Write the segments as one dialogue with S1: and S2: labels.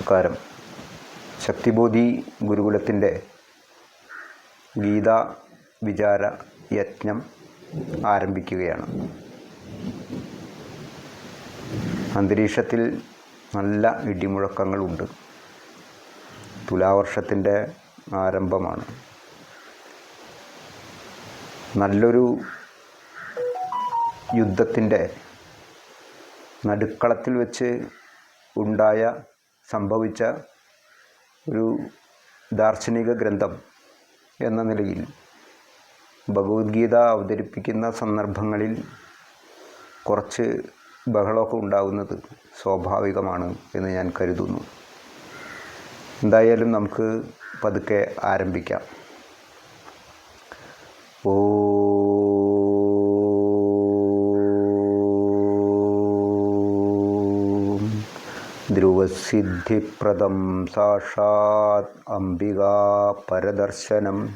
S1: നമസ്കാരം. ശക്തിബോധി ഗുരുകുലത്തിന്റെ ഗീതാ വിചാര യജ്ഞം ആരംഭിക്കുകയാണ്. അന്തരീക്ഷത്തിൽ നല്ല ഇടിമുഴക്കങ്ങളുണ്ട്. തുലാവർഷത്തിന്റെ ആരംഭമാണ്. നല്ലൊരു യുദ്ധത്തിന്റെ നടുക്കളത്തിൽ വെച്ച് ഉണ്ടായ സംഭവിച്ച ഒരു ദാർശനിക ഗ്രന്ഥം എന്ന നിലയിൽ ഭഗവത്ഗീത അവതരിപ്പിക്കുന്ന സന്ദർഭങ്ങളിൽ കുറച്ച് ബഹളമൊക്കെ ഉണ്ടാകുന്നത് സ്വാഭാവികമാണ് എന്ന് ഞാൻ കരുതുന്നു. എന്തായാലും നമുക്ക് പതുക്കെ ആരംഭിക്കാം. ഓം ധ്രുവസിദ്ധിപ്രദം സാക്ഷാത് അംബികാ പരദർശനം.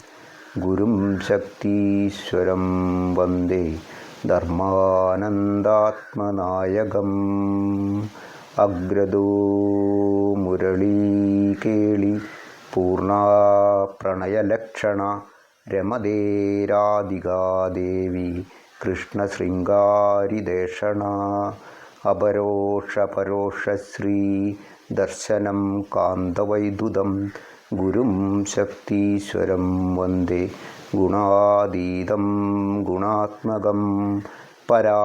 S1: ഗുരും ശക്തീശ്വരം വന്ദേ ധർമാനന്ദാത്മനായകം. അഗ്രദോ മുരളീകേളി പൂർണ പ്രണയലക്ഷണ രമതേ രാധികാദേവി കൃഷ്ണശൃംഗാരിദേഷണ. അപരോക്ഷപരോക്ഷശ്രീ ദർശനം കാന്തവൈദ്യുതം ഗുരും ശക്തീശ്വരം വന്ദേ ഗുണാതീതം ഗുണാത്മകം പരാ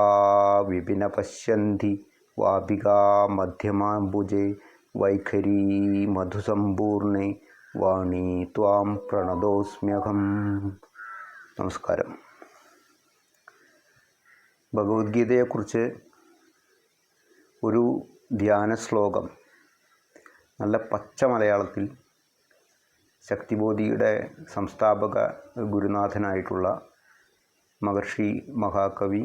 S1: വിപിന പശ്യന്തി വാപികാ മധ്യമാംബുജെ വൈഖരീ മധുസമ്പൂർണെ വാണി ത്വാം പ്രണതോസ്മ്യഹം. നമസ്കാരം. ഭഗവത്ഗീതയെക്കുറിച്ച് ഒരു ധ്യാന ശ്ലോകം. നല്ല പച്ച മലയാളത്തിൽ ശക്തിബോധിയുടെ സംസ്ഥാപക ഗുരുനാഥനായിട്ടുള്ള മഹർഷി മഹാകവി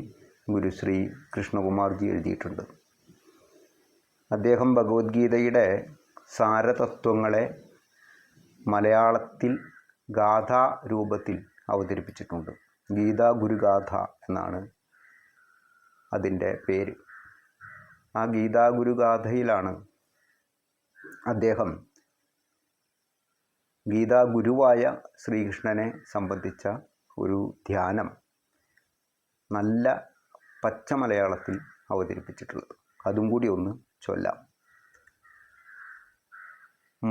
S1: ഗുരുശ്രീ കൃഷ്ണകുമാർജി എഴുതിയിട്ടുണ്ട്. അദ്ദേഹം ഭഗവത്ഗീതയുടെ സാരതത്വങ്ങളെ മലയാളത്തിൽ ഗാഥാ രൂപത്തിൽ അവതരിപ്പിച്ചിട്ടുണ്ട്. ഗീതാ ഗുരുഗാഥ എന്നാണ് അതിന്റെ പേര്. ആ ഗീതാഗുരുഗാഥയിലാണ് അദ്ദേഹം ഗീതാഗുരുവായ ശ്രീകൃഷ്ണനെ സംബന്ധിച്ച ഒരു ധ്യാനം നല്ല പച്ച മലയാളത്തിൽ അവതരിപ്പിച്ചിട്ടുള്ളത്. അതും കൂടി ഒന്ന് ചൊല്ലാം.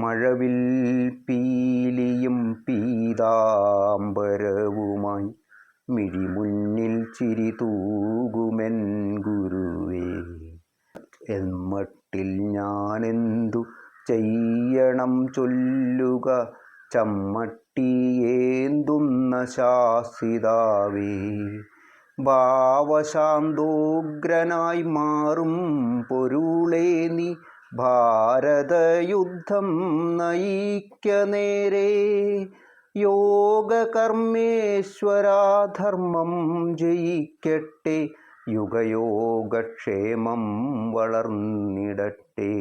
S1: മഴവിൽ പീലിയും പീതാംബരവുമായി മിഴിമുന്നിൽ ചിരി തൂകുമെൻ ഗുരുവേ. എന്മട്ടിൽ ഞാനെന്തു ചെയ്യണം ചൊല്ലുക? ചമ്മട്ടിയേന്തുന്ന ശാസിതാവേ? ഭാവശാന്തോഗ്രനായി മാറും പൊരുളേ നീ. ഭാരതയുദ്ധം നയിക്ക നേരെ യോഗകർമ്മേശ്വരാധർമ്മം ജയിക്കട്ടെ. യുഗയോഗക്ഷേമം വളർന്നിടട്ടെ.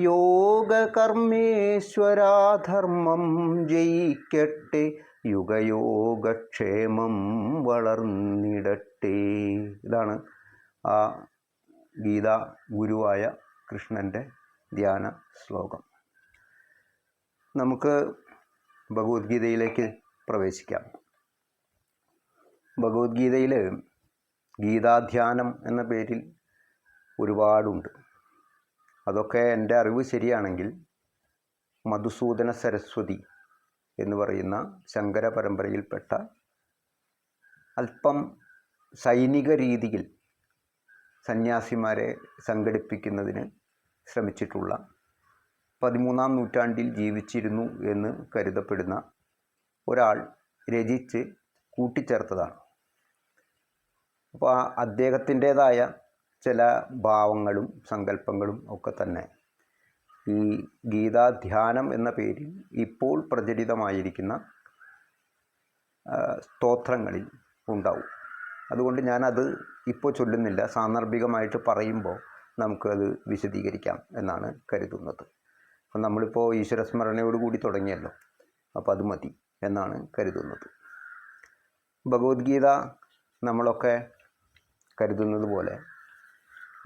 S1: യോഗകർമ്മേശ്വരാധർമ്മം ജയിക്കട്ടെ. യുഗയോഗക്ഷേമം വളർന്നിടട്ടെ. ഇതാണ് ആ ഗീതാ ഗുരുവായ കൃഷ്ണന്റെ ധ്യാന ശ്ലോകം. നമുക്ക് ഭഗവത്ഗീതയിലേക്ക് പ്രവേശിക്കാം. ഭഗവത്ഗീതയിൽ ഗീതാധ്യാനം എന്ന പേരിൽ ഒരുപാടുണ്ട്. അതൊക്കെ എന്റെ അറിവ് ശരിയാണെങ്കിൽ മധുസൂദന സരസ്വതി എന്ന് പറയുന്ന ശങ്കര പരമ്പരയിൽപ്പെട്ട അല്പം സൈനിക രീതിയിൽ സന്യാസിമാരെ സംഘടിപ്പിക്കുന്നതിന് ശ്രമിച്ചിട്ടുള്ള പതിമൂന്നാം നൂറ്റാണ്ടിൽ ജീവിച്ചിരുന്നു എന്ന് കരുതപ്പെടുന്ന ഒരാൾ രചിച്ച് കൂട്ടിച്ചേർത്തതാണ്. അപ്പോൾ ആ അദ്ദേഹത്തിന്റേതായ ചില ഭാവങ്ങളും സങ്കല്പങ്ങളും ഒക്കെ തന്നെ ഈ ഗീതാധ്യാനം എന്ന പേരിൽ ഇപ്പോൾ പ്രചരിതമായിരിക്കുന്ന സ്തോത്രങ്ങളിൽ ഉണ്ടാവും. അതുകൊണ്ട് ഞാനത് ഇപ്പോൾ ചൊല്ലുന്നില്ല. സാന്ദർഭികമായിട്ട് പറയുമ്പോൾ നമുക്കത് വിശദീകരിക്കാം എന്നാണ് കരുതുന്നത്. അപ്പം നമ്മളിപ്പോൾ ഈശ്വരസ്മരണയോട് കൂടി തുടങ്ങിയല്ലോ. അപ്പോൾ അത് മതി എന്നാണ് കരുതുന്നത്. ഭഗവത്ഗീത നമ്മളൊക്കെ കരുതുന്നത് പോലെ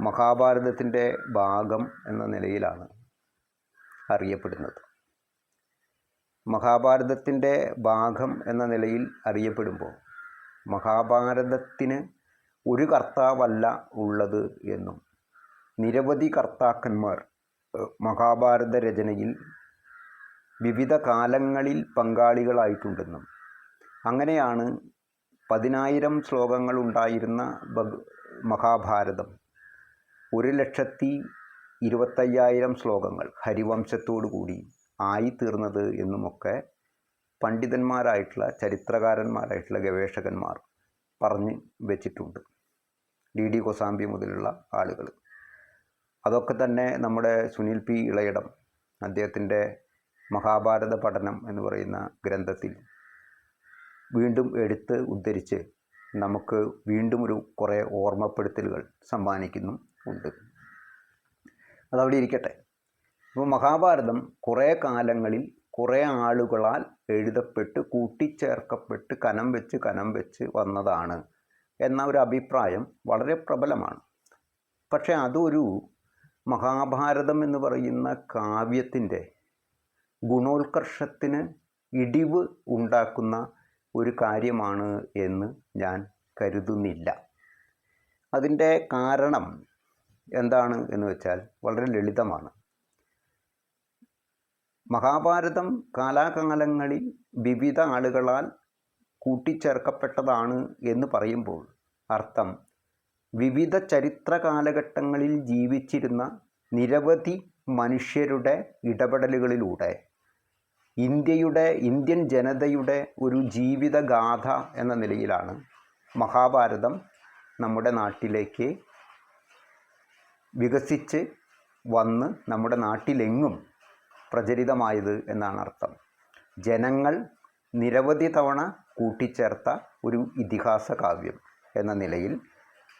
S1: മഹാഭാരതത്തിന്റെ ഭാഗം എന്ന നിലയിലാണ് അറിയപ്പെടുന്നത്. മഹാഭാരതത്തിന്റെ ഭാഗം എന്ന നിലയിൽ അറിയപ്പെടുമ്പോൾ മഹാഭാരതത്തിന് ഒരു കർത്താവല്ല ഉള്ളത് എന്നും നിരവധി കർത്താക്കന്മാർ മഹാഭാരത രചനയിൽ വിവിധ കാലങ്ങളിൽ പങ്കാളികളായിട്ടുണ്ടെന്നും അങ്ങനെയാണ് പതിനായിരം ശ്ലോകങ്ങളുണ്ടായിരുന്ന ഭഗ- മഹാഭാരതം. ഒരു ലക്ഷത്തി ഇരുപത്തയ്യായിരം ശ്ലോകങ്ങൾ ഹരിവംശത്തോടു കൂടി ആയിത്തീർന്നത് എന്നുമൊക്കെ പണ്ഡിതന്മാരായിട്ടുള്ള ചരിത്രകാരന്മാരായിട്ടുള്ള ഗവേഷകന്മാർ പറഞ്ഞ് വെച്ചിട്ടുണ്ട്. ഡി. ഡി. കൊസാമ്പി മുതലുള്ള ആളുകൾ. അതൊക്കെ തന്നെ നമ്മുടെ സുനിൽ പി. ഇളയിടം അദ്ദേഹത്തിന്റെ മഹാഭാരത പഠനം എന്ന് പറയുന്ന ഗ്രന്ഥത്തിൽ വീണ്ടും എടുത്ത് ഉദ്ധരിച്ച് നമുക്ക് വീണ്ടും ഒരു കുറേ ഓർമ്മപ്പെടുത്തലുകൾ സമ്മാനിക്കുന്നു ഉണ്ട്. അതവിടെ ഇരിക്കട്ടെ. അപ്പോൾ മഹാഭാരതം കുറേ കാലങ്ങളിൽ കുറേ ആളുകളാൽ എഴുതപ്പെട്ട് കൂട്ടിച്ചേർക്കപ്പെട്ട് കനം വെച്ച് കനം വെച്ച് വന്നതാണ് എന്ന ഒരു അഭിപ്രായം വളരെ പ്രബലമാണ്. പക്ഷേ അതൊരു മഹാഭാരതം എന്ന് പറയുന്ന കാവ്യത്തിന്റെ ഗുണോത്കർഷത്തിന് ഇടിവ് ഉണ്ടാക്കുന്ന ഒരു കാര്യമാണ് എന്ന് ഞാൻ കരുതുന്നില്ല. അതിന്റെ കാരണം എന്താണ് എന്ന് വെച്ചാൽ വളരെ ലളിതമാണ്. മഹാഭാരതം കാലാകാലങ്ങളിൽ വിവിധ ആളുകളാൽ കൂട്ടിച്ചേർക്കപ്പെട്ടതാണ് എന്ന് പറയുമ്പോൾ അർത്ഥം വിവിധ ചരിത്ര കാലഘട്ടങ്ങളിൽ ജീവിച്ചിരുന്ന നിരവധി മനുഷ്യരുടെ ഇടപെടലുകളിലൂടെ ഇന്ത്യയുടെ ഇന്ത്യൻ ജനതയുടെ ഒരു ജീവിതഗാഥ എന്ന നിലയിലാണ് മഹാഭാരതം നമ്മുടെ നാട്ടിലേക്ക് വികസിച്ച് വന്ന് നമ്മുടെ നാട്ടിലെങ്ങും പ്രചരിതമായത് എന്നാണ് അർത്ഥം. ജനങ്ങൾ നിരവധി തവണ കൂട്ടിച്ചേർത്ത ഒരു ഇതിഹാസ കാവ്യം എന്ന നിലയിൽ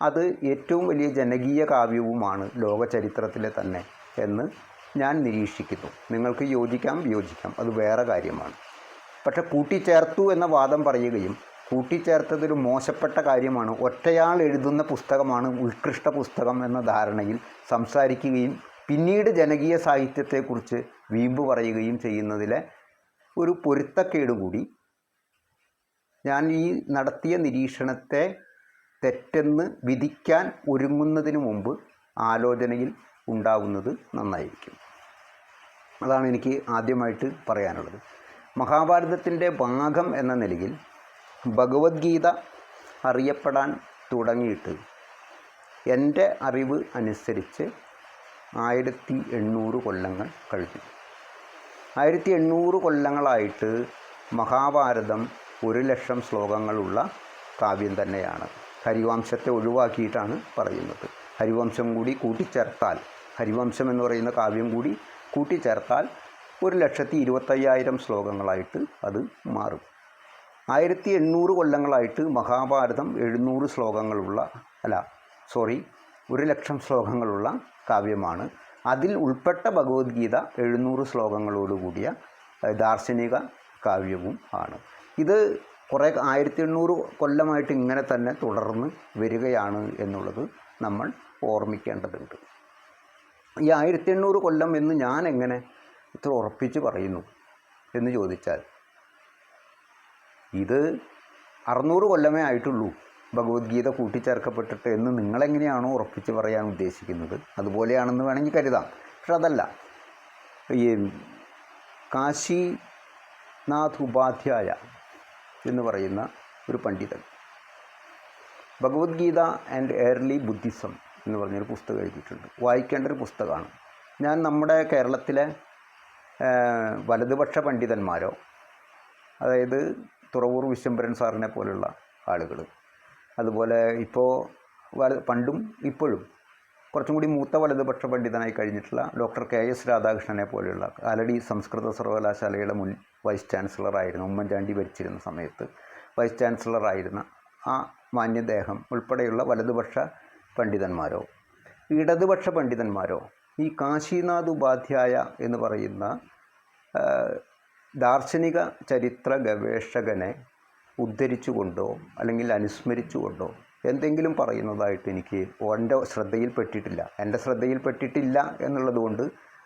S1: അത് ഏറ്റവും വലിയ ജനകീയ കാവ്യവുമാണ് ലോക ചരിത്രത്തിലെ തന്നെ എന്ന് ഞാൻ നിരീക്ഷിക്കുന്നു. നിങ്ങൾക്ക് യോജിക്കാം വിയോജിക്കാം. അത് വേറെ കാര്യമാണ്. പക്ഷെ കൂട്ടിച്ചേർത്തു എന്ന വാദം പറയുകയും കൂട്ടിച്ചേർത്തതൊരു മോശപ്പെട്ട കാര്യമാണ്. ഒറ്റയാൾ എഴുതുന്ന പുസ്തകമാണ് ഉത്കൃഷ്ട പുസ്തകം എന്ന ധാരണയിൽ സംസാരിക്കുകയും പിന്നീട് ജനകീയ സാഹിത്യത്തെക്കുറിച്ച് വീമ്പ് പറയുകയും ചെയ്യുന്നതിലെ ഒരു പൊരുത്തക്കേട് കൂടി ഞാൻ ഈ നടത്തിയ നിരീക്ഷണത്തെ തെറ്റെന്ന് വിധിക്കാൻ ഒരുങ്ങുന്നതിന് മുമ്പ് ആലോചനയിൽ ഉണ്ടാവുന്നത് നന്നായിരിക്കും. അതാണ് എനിക്ക് ആദ്യമായിട്ട് പറയാനുള്ളത്. മഹാഭാരതത്തിന്റെ ഭാഗം എന്ന നിലയിൽ ഭഗവത്ഗീത അറിയപ്പെടാൻ തുടങ്ങിയിട്ട് എന്റെ അറിവ് അനുസരിച്ച് ആയിരത്തി എണ്ണൂറ് കൊല്ലങ്ങൾ കഴിഞ്ഞു. ആയിരത്തി എണ്ണൂറ് കൊല്ലങ്ങളായിട്ട് മഹാഭാരതം ഒരു ലക്ഷം ശ്ലോകങ്ങളുള്ള കാവ്യം തന്നെയാണ്. ഹരിവംശത്തെ ഒഴിവാക്കിയിട്ടാണ് പറയുന്നത്. ഹരിവംശം കൂടി കൂട്ടിച്ചേർത്താൽ ഹരിവംശം എന്ന് പറയുന്ന കാവ്യം കൂടി കൂട്ടിച്ചേർത്താൽ ഒരു ലക്ഷത്തി ഇരുപത്തയ്യായിരം ശ്ലോകങ്ങളായിട്ട് അത് മാറും. ആയിരത്തി എണ്ണൂറ് കൊല്ലങ്ങളായിട്ട് മഹാഭാരതം എഴുന്നൂറ് ശ്ലോകങ്ങളുള്ള അല്ല സോറി ഒരു ലക്ഷം ശ്ലോകങ്ങളുള്ള കാവ്യമാണ്. അതിൽ ഉൾപ്പെട്ട ഭഗവത്ഗീത എഴുന്നൂറ് ശ്ലോകങ്ങളോടുകൂടിയ ദാർശനിക കാവ്യവും ആണ്. ഇത് കുറേ ആയിരത്തി എണ്ണൂറ് കൊല്ലമായിട്ട് ഇങ്ങനെ തന്നെ തുടർന്ന് വരികയാണ് എന്നുള്ളത് നമ്മൾ ഓർമ്മിക്കേണ്ടതുണ്ട്. ഈ ആയിരത്തി എണ്ണൂറ് കൊല്ലം എന്ന് ഞാൻ എങ്ങനെ ഇത്ര ഉറപ്പിച്ച് പറയുന്നു എന്ന് ചോദിച്ചാൽ ഇത് അറുന്നൂറ് കൊല്ലമേ ആയിട്ടുള്ളൂ ഭഗവത്ഗീത കൂട്ടിച്ചേർക്കപ്പെട്ടിട്ട് എന്ന് നിങ്ങളെങ്ങനെയാണോ ഉറപ്പിച്ച് പറയാൻ ഉദ്ദേശിക്കുന്നത്. അതുപോലെയാണെന്ന് വേണമെങ്കിൽ കരുതാം. പക്ഷെ അതല്ല. ഈ കാശിനാഥ് ഉപാധ്യായ എന്ന് പറയുന്ന ഒരു പണ്ഡിതൻ. ഭഗവത്ഗീത ആൻഡ് എയർലി ബുദ്ധിസം എന്ന് പറഞ്ഞൊരു പുസ്തകം എഴുതിയിട്ടുണ്ട്. വായിക്കേണ്ട ഒരു പുസ്തകമാണ്. ഞാൻ നമ്മുടെ കേരളത്തിലെ വലതുപക്ഷ പണ്ഡിതന്മാരോ അതായത് തുറവൂർ വിശ്വംഭരൻ സാറിനെ പോലുള്ള ആളുകൾ അതുപോലെ ഇപ്പോൾ വല പണ്ടും ഇപ്പോഴും കുറച്ചും കൂടി മൂത്ത വലതുപക്ഷ പണ്ഡിതനായി കഴിഞ്ഞിട്ടുള്ള ഡോക്ടർ കെ എസ് രാധാകൃഷ്ണനെ പോലെയുള്ള കാലടി സംസ്കൃത സർവകലാശാലയുടെ മുൻ വൈസ് ചാൻസലറായിരുന്നു ഉമ്മൻചാണ്ടി ഭരിച്ചിരുന്ന സമയത്ത് വൈസ് ചാൻസലറായിരുന്ന ആ മാന്യദേഹം ഉൾപ്പെടെയുള്ള വലതുപക്ഷ പണ്ഡിതന്മാരോ? ഇടതുപക്ഷ പണ്ഡിതന്മാരോ? ഈ കാശിനാഥ് ഉപാധ്യായ എന്ന് പറയുന്ന ദാർശനിക ചരിത്ര ഗവേഷകനെ ഉദ്ധരിച്ചുകൊണ്ടോ അല്ലെങ്കിൽ അനുസ്മരിച്ചുകൊണ്ടോ എന്തെങ്കിലും പറയുന്നതായിട്ട് എനിക്ക് എന്റെ ശ്രദ്ധയിൽപ്പെട്ടിട്ടില്ല. എന്റെ ശ്രദ്ധയിൽപ്പെട്ടിട്ടില്ല എന്നുള്ളതുകൊണ്ട്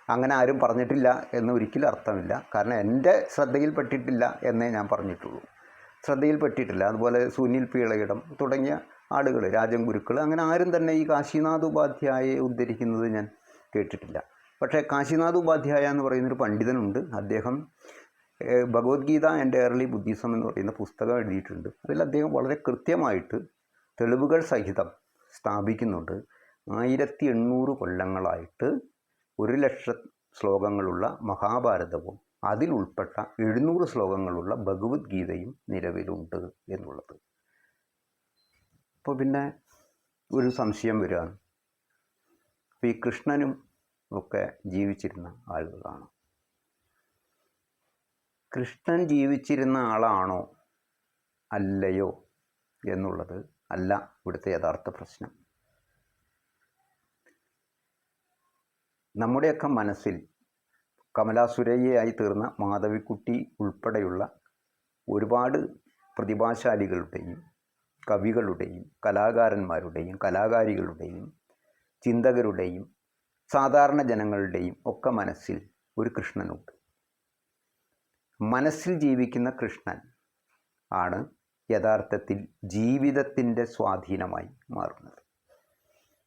S1: അങ്ങനെ ആരും പറഞ്ഞിട്ടില്ല എന്ന് ഒരിക്കലും അർത്ഥമില്ല. കാരണം എന്റെ ശ്രദ്ധയിൽപ്പെട്ടിട്ടില്ല എന്നേ ഞാൻ പറഞ്ഞിട്ടുള്ളൂ. ശ്രദ്ധയിൽപ്പെട്ടിട്ടില്ല. അതുപോലെ സുനിൽ പീളയിടം തുടങ്ങിയ ആളുകൾ രാജൻ ഗുരുക്കൾ അങ്ങനെ ആരും തന്നെ ഈ കാശിനാഥ് ഉപാധ്യായെ ഉദ്ധരിക്കുന്നത് ഞാൻ കേട്ടിട്ടില്ല. പക്ഷേ കാശിനാഥ് ഉപാധ്യായ എന്ന് പറയുന്നൊരു പണ്ഡിതനുണ്ട്. അദ്ദേഹം ഭഗവത്ഗീത ആൻഡ് ഏർലി ബുദ്ധിസം എന്ന് പറയുന്ന പുസ്തകം എഴുതിയിട്ടുണ്ട്. അതിൽ അദ്ദേഹം വളരെ കൃത്യമായിട്ട് തെളിവുകൾ സഹിതം സ്ഥാപിക്കുന്നുണ്ട്. ആയിരത്തി എണ്ണൂറ് കൊല്ലങ്ങളായിട്ട് ഒരു ലക്ഷം ശ്ലോകങ്ങളുള്ള മഹാഭാരതവും അതിലുൾപ്പെട്ട എഴുന്നൂറ് ശ്ലോകങ്ങളുള്ള ഭഗവത്ഗീതയും നിലവിലുണ്ട് എന്നുള്ളത്. അപ്പോൾ പിന്നെ ഒരു സംശയം വരികയാണ്. അപ്പോൾ ഈ കൃഷ്ണനും ഒക്കെ ജീവിച്ചിരുന്ന ആളുകളാണ്. കൃഷ്ണൻ ജീവിച്ചിരുന്ന ആളാണോ അല്ലയോ എന്നുള്ളത് അല്ല ഇവിടുത്തെ യഥാർത്ഥ പ്രശ്നം. നമ്മുടെയൊക്കെ മനസ്സിൽ കമലാസുരയ്യയായി തീർന്ന മാധവിക്കുട്ടി ഉൾപ്പെടെയുള്ള ഒരുപാട് പ്രതിഭാശാലികളുടെയും കവികളുടെയും കലാകാരന്മാരുടെയും കലാകാരികളുടെയും ചിന്തകരുടെയും സാധാരണ ജനങ്ങളുടെയും ഒക്കെ മനസ്സിൽ ഒരു കൃഷ്ണനുണ്ട്. മനസ്സിൽ ജീവിക്കുന്ന കൃഷ്ണൻ ആണ് യഥാർത്ഥത്തിൽ ജീവിതത്തിന്റെ സ്വാധീനമായി മാറുന്നത്.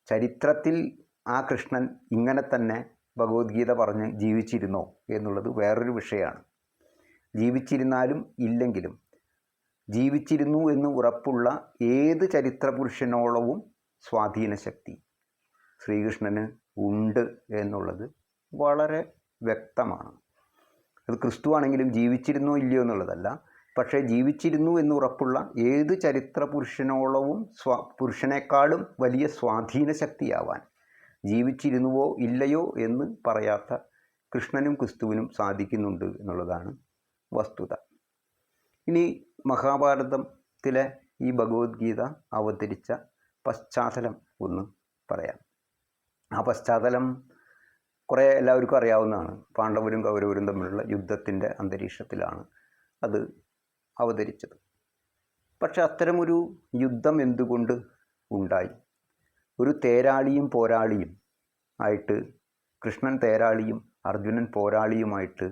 S1: ചരിത്രത്തിൽ ആ കൃഷ്ണൻ ഇങ്ങനെ തന്നെ ഭഗവത്ഗീത പറഞ്ഞ് ജീവിച്ചിരുന്നോ എന്നുള്ളത് വേറൊരു വിഷയമാണ്. ജീവിച്ചിരുന്നാലും ഇല്ലെങ്കിലും ജീവിച്ചിരുന്നു എന്ന് ഉറപ്പുള്ള ഏത് ചരിത്ര സ്വാധീനശക്തി സ്വാധീന ശക്തി ശ്രീകൃഷ്ണന് ഉണ്ട് എന്നുള്ളത് വളരെ വ്യക്തമാണ്. അത് ക്രിസ്തു ആണെങ്കിലും ജീവിച്ചിരുന്നോ ഇല്ലയോ എന്നുള്ളതല്ല. പക്ഷേ ജീവിച്ചിരുന്നു എന്ന് ഉറപ്പുള്ള ഏത് ചരിത്ര പുരുഷനോളവും സ്വാ പുരുഷനേക്കാളും വലിയ സ്വാധീന ശക്തിയാവാൻ ജീവിച്ചിരുന്നുവോ ഇല്ലയോ എന്ന് പറയാത്ത കൃഷ്ണനും ക്രിസ്തുവിനും സാധിക്കുന്നുണ്ട് എന്നുള്ളതാണ് വസ്തുത. ഇനി മഹാഭാരതത്തിലെ ഈ ഭഗവത്ഗീത അവതരിച്ച പശ്ചാത്തലം ഒന്ന് പറയാം. ആ പശ്ചാത്തലം കുറേ എല്ലാവർക്കും അറിയാവുന്നതാണ്. പാണ്ഡവരും കൗരവരും തമ്മിലുള്ള യുദ്ധത്തിന്റെ അന്തരീക്ഷത്തിലാണ് അത് അവതരിച്ചത്. പക്ഷെ അത്തരമൊരു യുദ്ധം എന്തുകൊണ്ട് ഉണ്ടായി? ഒരു തേരാളിയും പോരാളിയും ആയിട്ട് കൃഷ്ണൻ തേരാളിയും അർജുനൻ പോരാളിയുമായിട്ട്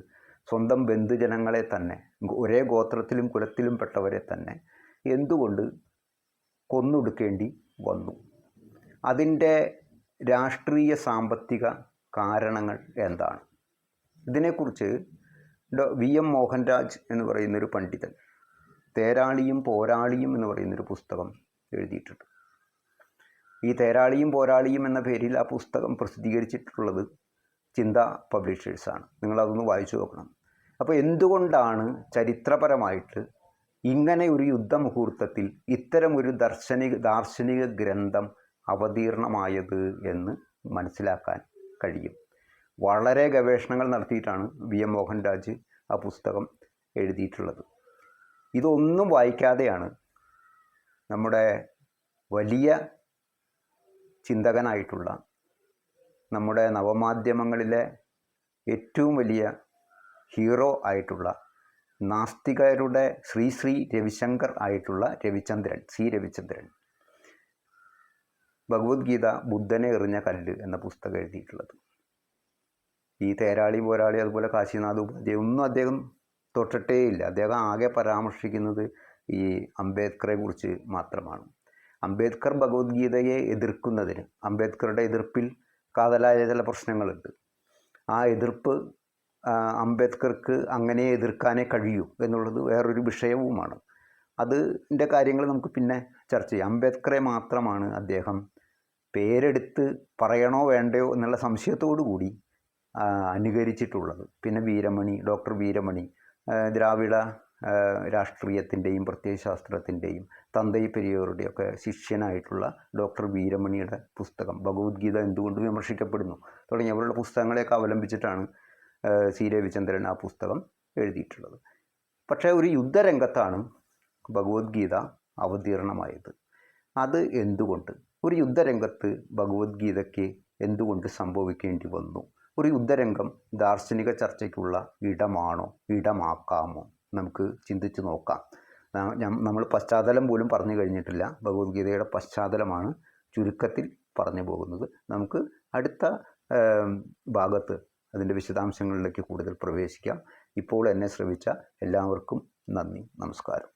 S1: സ്വന്തം ബന്ധുജനങ്ങളെ തന്നെ ഒരേ ഗോത്രത്തിലും കുലത്തിലും പെട്ടവരെ തന്നെ എന്തുകൊണ്ട് കൊന്നൊടുക്കേണ്ടി വന്നു? അതിന്റെ രാഷ്ട്രീയ സാമ്പത്തിക കാരണങ്ങൾ എന്താണ്? ഇതിനെക്കുറിച്ച് വി എം മോഹൻരാജ് എന്ന് പറയുന്നൊരു പണ്ഡിതൻ തേരാളിയും പോരാളിയും എന്ന് പറയുന്നൊരു പുസ്തകം എഴുതിയിട്ടുണ്ട്. ഈ തേരാളിയും പോരാളിയും എന്ന പേരിൽ ആ പുസ്തകം പ്രസിദ്ധീകരിച്ചിട്ടുള്ളത് ചിന്ത പബ്ലിഷേഴ്സാണ്. നിങ്ങളതൊന്ന് വായിച്ചു നോക്കണം. അപ്പോൾ എന്തുകൊണ്ടാണ് ചരിത്രപരമായിട്ട് ഇങ്ങനെ ഒരു യുദ്ധമുഹൂർത്തത്തിൽ ഇത്തരമൊരു ദർശനിക ദാർശനിക ഗ്രന്ഥം അവതീർണമായത് എന്ന് മനസ്സിലാക്കാൻ കഴിയും? വളരെ ഗവേഷണങ്ങൾ നടത്തിയിട്ടാണ് വി എം മോഹൻരാജ് ആ പുസ്തകം എഴുതിയിട്ടുള്ളത്. ഇതൊന്നും വായിക്കാതെയാണ് നമ്മുടെ വലിയ ചിന്തകനായിട്ടുള്ള നമ്മുടെ നവമാധ്യമങ്ങളിലെ ഏറ്റവും വലിയ ഹീറോ ആയിട്ടുള്ള നാസ്തികരുടെ ശ്രീ ശ്രീ രവിശങ്കർ ആയിട്ടുള്ള രവിചന്ദ്രൻ സി രവിചന്ദ്രൻ. ഭഗവത്ഗീത ബുദ്ധനെ എറിഞ്ഞ കല്ല് എന്ന പുസ്തകം എഴുതിയിട്ടുള്ളത്. ഈ തേരാളി പോരാളി അതുപോലെ കാശിനാഥ് ഉപാധ്യായ ഒന്നും അദ്ദേഹം തൊട്ടിട്ടേയില്ല അദ്ദേഹം ആകെ പരാമർശിക്കുന്നത് ഈ അംബേദ്കറെ കുറിച്ച് മാത്രമാണ്. അംബേദ്കർ ഭഗവത്ഗീതയെ എതിർക്കുന്നതിന് അംബേദ്കറുടെ എതിർപ്പിൽ കാതലായ ചില പ്രശ്നങ്ങളുണ്ട്. ആ എതിർപ്പ് അംബേദ്കർക്ക് അങ്ങനെ എതിർക്കാനേ കഴിയൂ എന്നുള്ളത് വേറൊരു വിഷയവുമാണ്. അതിന്റെ കാര്യങ്ങൾ നമുക്ക് പിന്നെ ചർച്ച ചെയ്യാം. അംബേദ്കറെ മാത്രമാണ് അദ്ദേഹം പേരെടുത്ത് പറയണോ വേണ്ടയോ എന്നുള്ള സംശയത്തോടു കൂടി അനുകരിച്ചിട്ടുള്ളത്. പിന്നെ വീരമണി ഡോക്ടർ വീരമണി ദ്രാവിഡ രാഷ്ട്രീയത്തിന്റെയും പ്രത്യയശാസ്ത്രത്തിന്റെയും തന്തൈ പെരിയോറുടെയൊക്കെ ശിഷ്യനായിട്ടുള്ള ഡോക്ടർ വീരമണിയുടെ പുസ്തകം ഭഗവത്ഗീത എന്തുകൊണ്ട് വിമർശിക്കപ്പെടുന്നു തുടങ്ങിയവരുടെ പുസ്തകങ്ങളെയൊക്കെ അവലംബിച്ചിട്ടാണ് സി രവിചന്ദ്രൻ ആ പുസ്തകം എഴുതിയിട്ടുള്ളത്. പക്ഷേ ഒരു യുദ്ധരംഗത്താണ് ഭഗവത്ഗീത അവതീർണമായത്. അത് എന്തുകൊണ്ട്? ഒരു യുദ്ധരംഗത്ത് ഭഗവത്ഗീതയ്ക്ക് എന്തുകൊണ്ട് സംഭവിക്കേണ്ടി വന്നു? ഒരു യുദ്ധരംഗം ദാർശനിക ചർച്ചയ്ക്കുള്ള ഇടമാണോ? ഇടമാക്കാമോ? നമുക്ക് ചിന്തിച്ചു നോക്കാം. നമ്മൾ പശ്ചാത്തലം പോലും പറഞ്ഞു കഴിഞ്ഞിട്ടില്ല. ഭഗവത്ഗീതയുടെ പശ്ചാത്തലമാണ് ചുരുക്കത്തിൽ പറഞ്ഞു പോകുന്നത്. നമുക്ക് അടുത്ത ഭാഗത്ത് അതിന്റെ വിശദാംശങ്ങളിലേക്ക് കൂടുതൽ പ്രവേശിക്കാം. ഇപ്പോൾ എന്നെ ശ്രമിച്ച എല്ലാവർക്കും നന്ദി നമസ്കാരം.